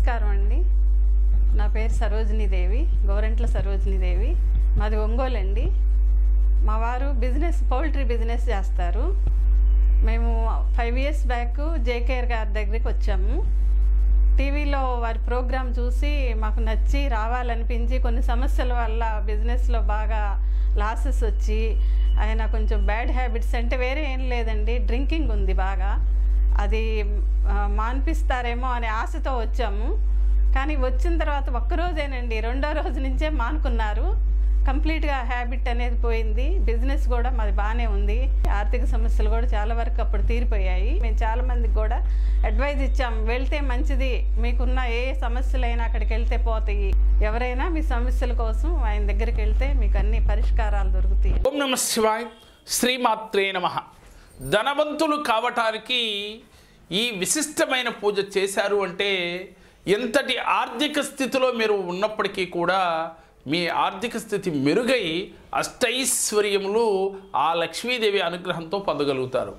నమస్కారం అండి. నా పేరు సరోజిని దేవి గోరంట్ల సరోజిని దేవి. మాది ఒంగోలు అండి. మా వారు బిజినెస్ పౌల్ట్రీ బిజినెస్ చేస్తారు. మేము ఫైవ్ ఇయర్స్ బ్యాక్ జేకేఆర్ గారి దగ్గరికి వచ్చాము. టీవీలో వారి ప్రోగ్రాం చూసి మాకు నచ్చి రావాలనిపించి కొన్ని సమస్యల వల్ల బిజినెస్లో బాగా లాసెస్ వచ్చి ఆయన కొంచెం బ్యాడ్ హ్యాబిట్స్ అంటే వేరే ఏం లేదండి. డ్రింకింగ్ ఉంది బాగా. అది మాన్పిస్తారేమో అనే ఆశతో వచ్చాము కానీ వచ్చిన తర్వాత ఒక్కరోజేనండి రెండో రోజు నుంచే మానుకున్నారు. కంప్లీట్గా హ్యాబిట్ అనేది పోయింది. బిజినెస్ కూడా మాది బాగానే ఉంది. ఆర్థిక సమస్యలు కూడా చాలా వరకు అప్పుడు తీరిపోయాయి. మేము చాలా మందికి కూడా అడ్వైజ్ ఇచ్చాం. వెళ్తే మంచిది. మీకున్న ఏ సమస్యలైనా అక్కడికి వెళ్తే పోతాయి. ఎవరైనా మీ సమస్యల కోసం ఆయన దగ్గరికి వెళ్తే మీకు అన్ని పరిష్కారాలు దొరుకుతాయి. ఓం నమ శివాయ్. శ్రీమాత్రే నమ. ధనవంతులు కావటానికి ఈ విశిష్టమైన పూజ చేశారు అంటే ఎంతటి ఆర్థిక స్థితిలో మీరు ఉన్నప్పటికీ కూడా మీ ఆర్థిక స్థితి మెరుగై అష్టైశ్వర్యములు ఆ లక్ష్మీదేవి అనుగ్రహంతో పొందగలుగుతారు.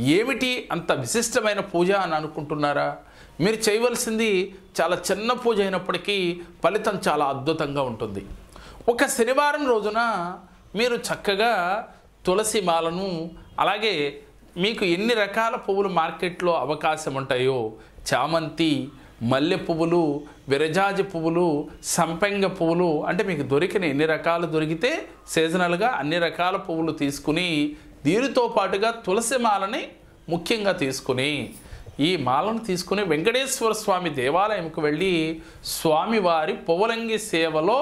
ఏమిటి అంత విశిష్టమైన పూజ అని అనుకుంటున్నారా? మీరు చేయవలసింది చాలా చిన్న పూజ అయినప్పటికీ ఫలితం చాలా అద్భుతంగా ఉంటుంది. ఒక శనివారం రోజున మీరు చక్కగా తులసి మాలను అలాగే మీకు ఎన్ని రకాల పువ్వులు మార్కెట్లో అవకాశం ఉంటాయో? చామంతి మల్లె పువ్వులు విరజాజి పువ్వులు సంపెంగ పువ్వులు అంటే మీకు దొరికిన ఎన్ని రకాలు దొరికితే సీజనల్గా అన్ని రకాల పువ్వులు తీసుకుని దీనితో పాటుగా తులసి మాలని ముఖ్యంగా తీసుకుని ఈ మాలను తీసుకుని వెంకటేశ్వర స్వామి దేవాలయంకు వెళ్ళి స్వామివారి పువ్వులంగి సేవలో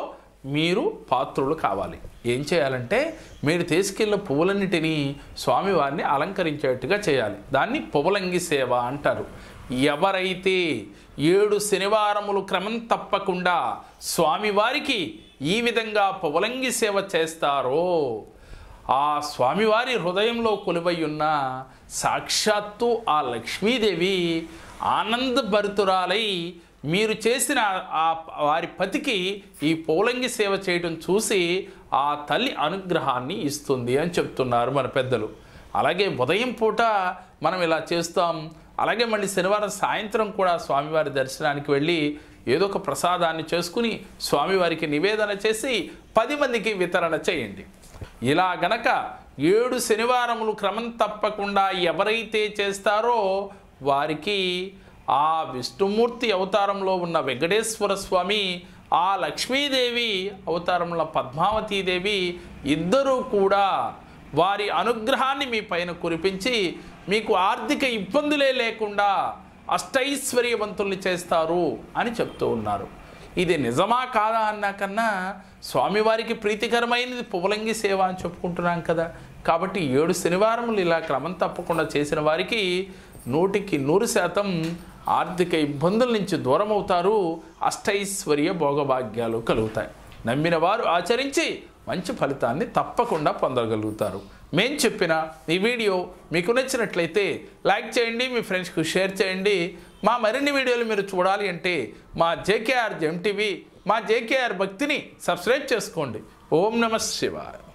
మీరు పాత్రులు కావాలి. ఏం చేయాలంటే మీరు తీసుకెళ్ళిన పువ్వులన్నిటినీ స్వామివారిని అలంకరించేట్టుగా చేయాలి. దాన్ని పువ్వులంగి సేవ అంటారు. ఎవరైతే ఏడు శనివారములు క్రమం తప్పకుండా స్వామివారికి ఈ విధంగా పువ్వులంగి సేవ చేస్తారో ఆ స్వామివారి హృదయంలో కొలువై ఉన్న సాక్షాత్తు ఆ లక్ష్మీదేవి ఆనందభరితురాలై మీరు చేసిన ఆ వారి పతికి ఈ పౌలంగి సేవ చేయడం చూసి ఆ తల్లి అనుగ్రహాన్ని ఇస్తుంది అని చెప్తున్నారు మన పెద్దలు. అలాగే ఉదయం పూట మనం ఇలా చేస్తాం. అలాగే మళ్ళీ శనివారం సాయంత్రం కూడా స్వామివారి దర్శనానికి వెళ్ళి ఏదో ఒక ప్రసాదాన్ని చేసుకుని స్వామివారికి నివేదన చేసి పది మందికి వితరణ చేయండి. ఇలా గనక ఏడు శనివారములు క్రమం తప్పకుండా ఎవరైతే చేస్తారో వారికి ఆ విష్ణుమూర్తి అవతారంలో ఉన్న వెంకటేశ్వర స్వామి ఆ లక్ష్మీదేవి అవతారంలో పద్మావతీదేవి ఇద్దరూ కూడా వారి అనుగ్రహాన్ని మీ పైన కురిపించి మీకు ఆర్థిక ఇబ్బందులే లేకుండా అష్టైశ్వర్యవంతుల్ని చేస్తారు అని చెప్తూ ఉన్నారు. ఇది నిజమా కాదా అన్నా కన్నా స్వామివారికి ప్రీతికరమైనది పువ్వులంగి సేవ అని చెప్పుకుంటున్నాం కదా. కాబట్టి ఏడు శనివారములు ఇలా క్రమం తప్పకుండా చేసిన వారికి నూటికి నూరు శాతం ఆర్థిక ఇబ్బందుల నుంచి దూరం అవుతారు అష్టైశ్వర్య భోగభాగ్యాలు కలుగుతాయి. నమ్మిన వారు ఆచరించి మంచి ఫలితాన్ని తప్పకుండా పొందగలుగుతారు. మేం చెప్పిన ఈ వీడియో మీకు నచ్చినట్లయితే లైక్ చేయండి మీ ఫ్రెండ్స్కి షేర్ చేయండి. మా మరిన్ని వీడియోలు మీరు చూడాలి అంటే మా జేకేఆర్ జెమ్ టీవీ మా జేకేఆర్ భక్తిని సబ్స్క్రైబ్ చేసుకోండి. ఓం నమ శివాయ.